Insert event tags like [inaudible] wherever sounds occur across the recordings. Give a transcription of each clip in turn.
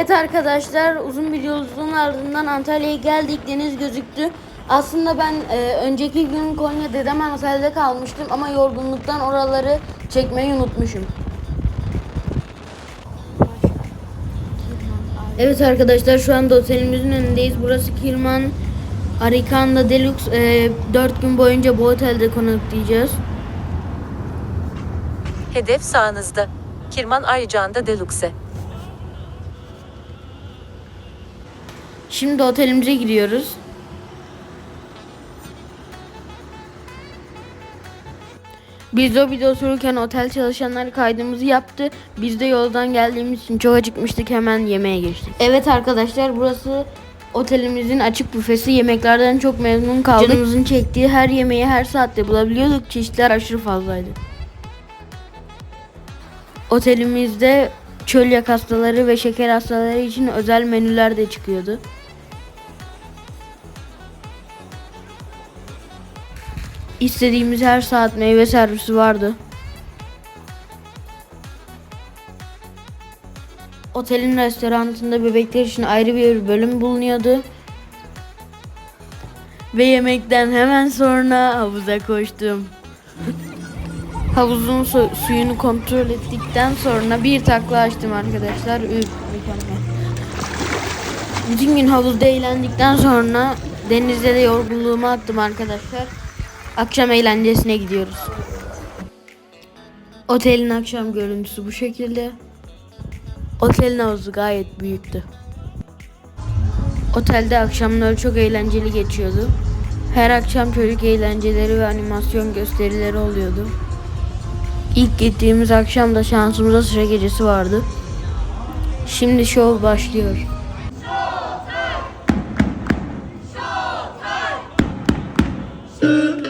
Evet arkadaşlar uzun bir yolculuğun ardından Antalya'ya geldik. Deniz gözüktü. Aslında ben e, önceki gün Konya Dedeman Otel'de kalmıştım ama yorgunluktan oraları çekmeyi unutmuşum. Evet arkadaşlar şu anda otelimizin önündeyiz. Burası Kirman Arikanda Deluxe. E, 4 gün boyunca bu otelde konaklayacağız. Hedef sağınızda. Kirman Ayıcan'da Deluxe. Şimdi otelimize giriyoruz. Biz lobide otururken otel çalışanları kaydımızı yaptı. Biz de yoldan geldiğimiz için çok acıkmıştık hemen yemeğe geçtik. Evet arkadaşlar burası otelimizin açık büfesi. Yemeklerden çok memnun kaldık. Canımızın çektiği her yemeği her saatte bulabiliyorduk. Çeşitler aşırı fazlaydı. Otelimizde çölyak hastaları ve şeker hastaları için özel menüler de çıkıyordu. İstediğimiz her saat meyve servisi vardı. Otelin restoranında bebekler için ayrı bir bölüm bulunuyordu. Ve yemekten hemen sonra havuza koştum. [laughs] Havuzun su- suyunu kontrol ettikten sonra bir takla açtım arkadaşlar. Üf. Bütün gün havuzda eğlendikten sonra denizde de yorgunluğumu attım arkadaşlar. Akşam eğlencesine gidiyoruz. Otelin akşam görüntüsü bu şekilde. Otelin havuzu gayet büyüktü. Otelde akşamları çok eğlenceli geçiyordu. Her akşam çocuk eğlenceleri ve animasyon gösterileri oluyordu. İlk gittiğimiz akşam da şansımıza sıra gecesi vardı. Şimdi şov başlıyor.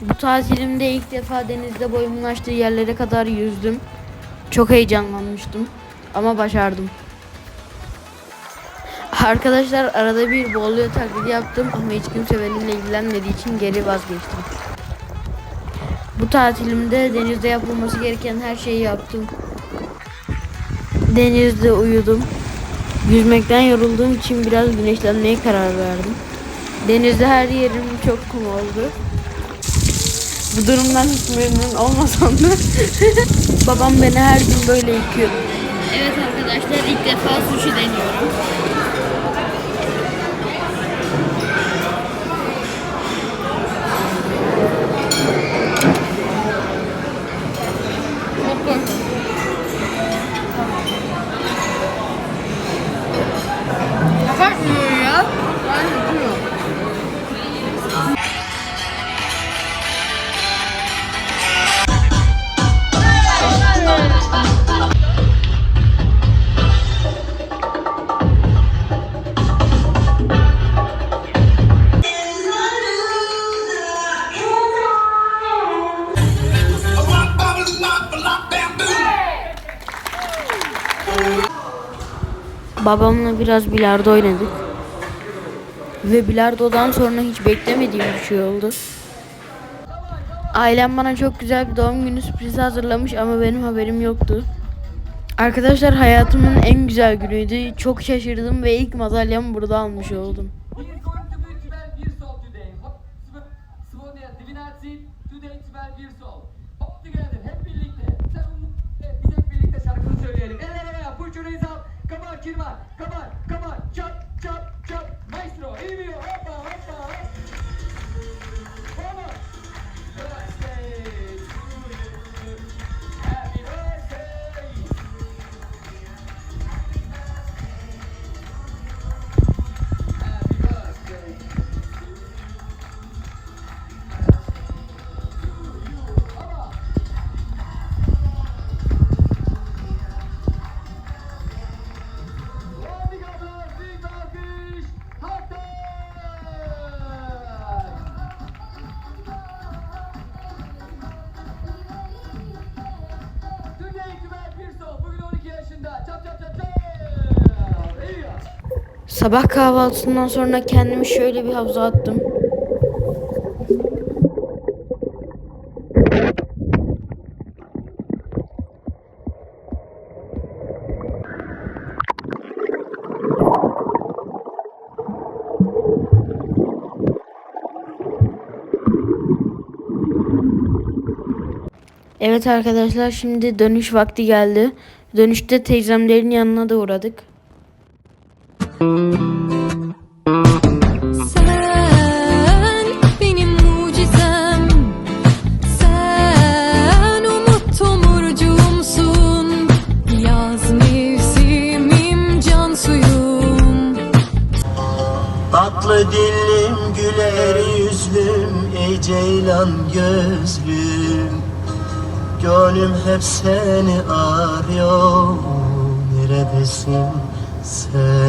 Bu tatilimde ilk defa denizde boyumun açtığı yerlere kadar yüzdüm. Çok heyecanlanmıştım ama başardım. Arkadaşlar arada bir boğuluyor taklidi yaptım ama hiç kimse benimle ilgilenmediği için geri vazgeçtim. Bu tatilimde denizde yapılması gereken her şeyi yaptım. Denizde uyudum. Yüzmekten yorulduğum için biraz güneşlenmeye karar verdim. Denizde her yerim çok kum oldu. Bu durumdan hiç memnun olmasam da [laughs] babam beni her gün böyle yıkıyor. Evet arkadaşlar ilk defa sushi deniyorum. Babamla biraz bilardo oynadık. Ve bilardodan sonra hiç beklemediğim bir şey oldu. Ailem bana çok güzel bir doğum günü sürprizi hazırlamış ama benim haberim yoktu. Arkadaşlar hayatımın en güzel günüydü. Çok şaşırdım ve ilk madalyamı burada almış oldum. Kirman, come on, come Sabah kahvaltısından sonra kendimi şöyle bir havuza attım. Evet arkadaşlar şimdi dönüş vakti geldi. Dönüşte teyzemlerin yanına da uğradık. Sen benim mucizem. Sen umut tomurcuğumsun Yaz mevsimim can suyum. Tatlı dillim güler yüzlüm ey gözlüm. Gönlüm hep seni arıyor neredesin sen